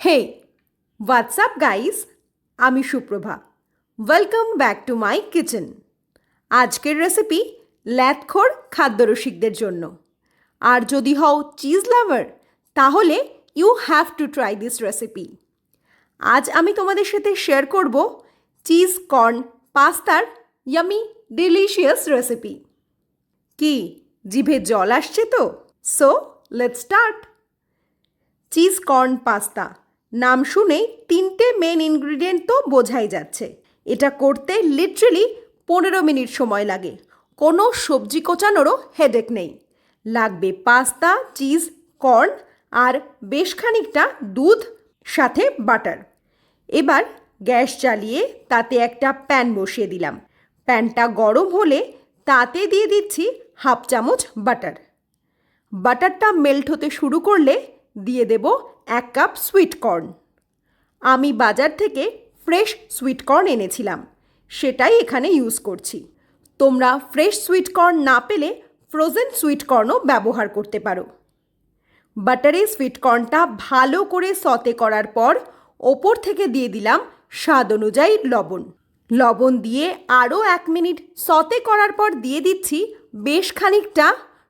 হে what's up guys আমি Suprabha. Welcome back to my kitchen আজকের recipe ল্যাথখোর খাদ্যরসিকদের জন্য। আর যদি হও চিজ লাভার তাহলে you have to try this recipe আজ আমি তোমাদের সাথে শেয়ার করব চিজ কর্ন পাস্তার ইয়ামি ডিলিশিয়াস রেসিপি কি, জিভে জল আসছে তো? So let's start cheese corn pasta. নাম শুনেই তিনটে মেন ইনগ্রিডিয়েন্ট তো বোঝাই যাচ্ছে। এটা করতে লিটারেলি পনেরো মিনিট সময় লাগে। কোনো সবজি কোচানোরও হেডেক নেই। লাগবে পাস্তা চিজ কর্ন আর বেশ খানিকটা দুধ, সাথে বাটার এবার গ্যাস জ্বালিয়ে তাতে একটা প্যান বসিয়ে দিলাম। প্যানটা গরম হলে তাতে দিয়ে দিচ্ছি হাফ চামচ বাটার বাটারটা মেল্ট হতে শুরু করলে দিয়ে দেব এক কাপ সুইট কর্ন আমি বাজার থেকে ফ্রেশ সুইট কর্ন এনেছিলাম, সেটাই এখানে ইউজ করছি। তোমরা ফ্রেশ সুইট কর্ন না পেলে ফ্রোজেন সুইট কর্নও ব্যবহার করতে পারো। বাটারে সুইট কর্নটা ভালো করে সতে করার পর ওপর থেকে দিয়ে দিলাম স্বাদ অনুযায়ী লবণ। লবণ দিয়ে আরও এক মিনিট সতে করার পর দিয়ে দিচ্ছি বেশ খানিকটা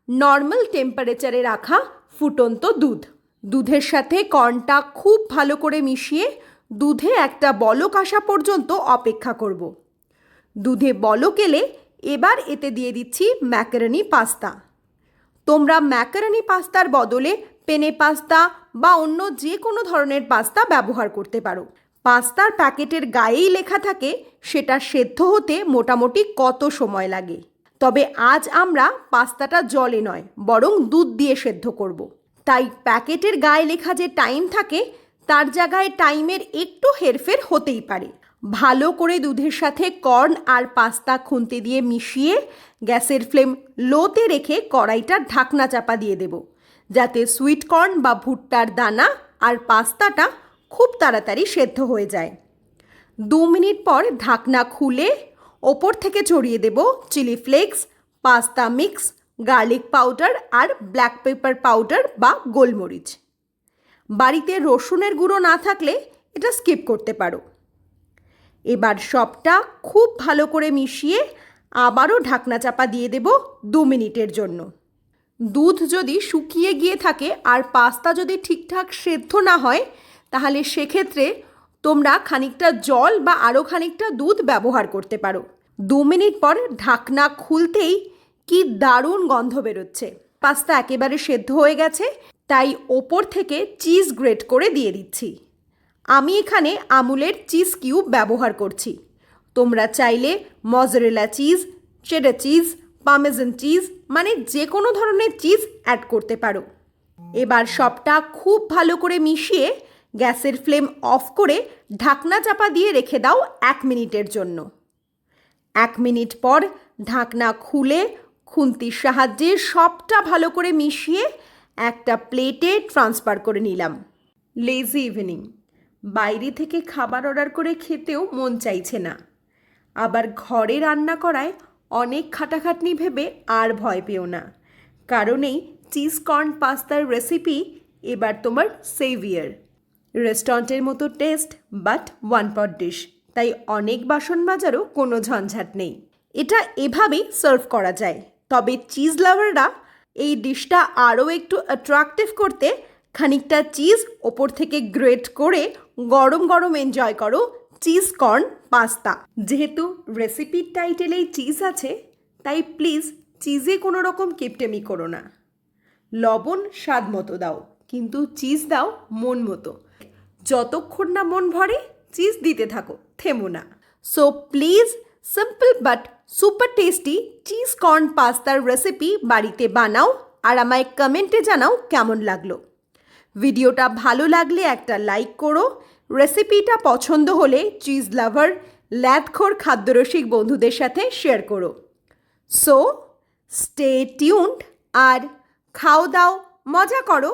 নর্মাল টেম্পারেচারে রাখা ফুটন্ত দুধ। দুধের সাথে কর্নটা খুব ভালো করে মিশিয়ে দুধে একটা বলক আসা পর্যন্ত অপেক্ষা করব। দুধে বলক এলে এবার এতে দিয়ে দিচ্ছি ম্যাকারনি পাস্তা। তোমরা ম্যাকারনি পাস্তার বদলে পেনে পাস্তা বা অন্য যে কোনো ধরনের পাস্তা ব্যবহার করতে পারো। পাস্তার প্যাকেটের গায়েই লেখা থাকে সেটা সেদ্ধ হতে মোটামুটি কত সময় লাগে। তবে আজ আমরা পাস্তাটা জলে নয়, বরং দুধ দিয়ে সেদ্ধ করব। তাই প্যাকেটের গায়ে লেখা যে টাইম থাকে, তার জায়গায় টাইমের একটু হেরফের হতেই পারে। ভালো করে দুধের সাথে কর্ন আর পাস্তা খুন্তি দিয়ে মিশিয়ে গ্যাসের ফ্লেম লোতে রেখে কড়াইটার ঢাকনা চাপা দিয়ে দেব, যাতে সুইট কর্ন বা ভুট্টার দানা আর পাস্তাটা খুব তাড়াতাড়ি সেদ্ধ হয়ে যায়। দু মিনিট পর ঢাকনা খুলে ওপর থেকে ছড়িয়ে দেব chilli flakes, pasta mix garlic powder আর ব্ল্যাক পেপার পাউডার বা গোলমরিচ। বাড়িতে রসুনের গুঁড়ো না থাকলে এটা স্কিপ করতে পারো। এবার সবটা খুব ভালো করে মিশিয়ে আবারও ঢাকনা চাপা দিয়ে দেব দু মিনিটের জন্য। দুধ যদি শুকিয়ে গিয়ে থাকে আর পাস্তা যদি ঠিকঠাক সেদ্ধ না হয়, তাহলে সেক্ষেত্রে তোমরা খানিকটা জল বা আরও খানিকটা দুধ ব্যবহার করতে পারো। দু মিনিট পর ঢাকনা খুলতেই কি দারুণ গন্ধ বেরোচ্ছে। পাস্তা একেবারে সেদ্ধ হয়ে গেছে, তাই ওপর থেকে চিজ গ্রেট করে দিয়ে দিচ্ছি। আমি এখানে আমুলের চিজ কিউব ব্যবহার করছি। তোমরা চাইলে mozzarella cheese cheddar cheese parmesan cheese মানে যে কোনো ধরনের চিজ অ্যাড করতে পারো। এবার সবটা খুব ভালো করে মিশিয়ে গ্যাসের ফ্লেম অফ করে ঢাকনা চাপা দিয়ে রেখে দাও এক মিনিটের জন্য। এক মিনিট পর ঢাকনা খুলে খুন্তির সাহায্যে সবটা ভালো করে মিশিয়ে একটা প্লেটে ট্রান্সফার করে নিলাম। লেজি ইভিনিং বাইরে থেকে খাবার অর্ডার করে খেতেও মন চাইছে না। আবার ঘরে রান্না করায় অনেক খাটাখাটনি ভেবে আর ভয় পেও না। কারণ এই চিজ কর্ন পাস্তার রেসিপি এবার তোমার সেভিয়ার রেস্টুরেন্টের মতো taste but one pot dish তাই অনেক বাসন মাজারও কোনো ঝঞ্ঝাট নেই। এটা এভাবেই সার্ভ করা যায়। তবে চিজ লাভাররা এই ডিশটা আরও একটু অ্যাট্রাকটিভ করতে খানিকটা চিজ ওপর থেকে গ্রেট করে গরম গরম এনজয় করো চিজ কর্ন পাস্তা যেহেতু রেসিপির টাইটেলেই চিজ আছে, তাই প্লিজ চিজে কোনো রকম কিপটেমি করো না। লবণ স্বাদ মতো দাও, কিন্তু চিজ দাও মন মতো। যতক্ষণ না মন ভরে চিজ দিতে থাকো, থেমো না। So please simple but super tasty cheese corn পাস্তার recipe বাড়িতে বানাও আর আমায় কমেন্টে জানাও কেমন লাগল। ভিডিওটা ভালো লাগলে একটা লাইক করো। রেসিপিটা পছন্দ হলে চিজ লাভার ল্যাথখোর খাদ্যরসিক বন্ধুদের সাথে শেয়ার করো। সো স্টে টিউন্ড আর খাও দাও, মজা করো।